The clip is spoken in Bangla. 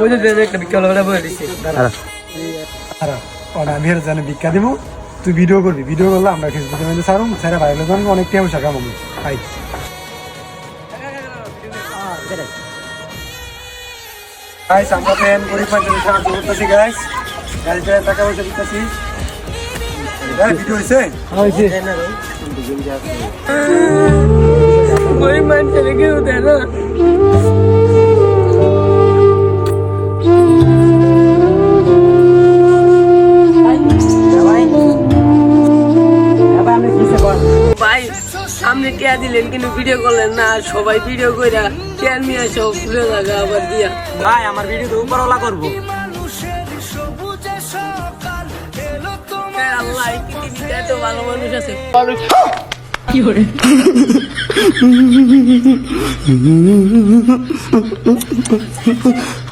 ওই যে একটা বিকেল বেলা বলে দিছে। ওটা আমি আর জানে ভিক্ষা দিব। তুই ভিডিও করবি। ভিডিও করলে আমরা ফেসবুকে মধ্যে সারুম স্যারা ভাইরাল জন অনেক টাইম শাখা মামু গাইস আমরা প্যান গরিব মানুষের সাহায্য করতেছি গাইস গাড়ি প্যান টাকা পয়সা দিতেছি। ভিডিও হয়েছে হয়েছে দেয় ভাই সামনে টিয়া দিলেন কিন্তু ভিডিও করলেন না। সবাই ভিডিও কইরা টিয়ার নিয়ে সব ঘুরে লাগা আবার দিয়া। ভাই আমার ভিডিও তো উপরওয়ালা করব। হ্যাঁ, আল্লাহ পৃথিবীতে এত ভালো মানুষ আছে। কি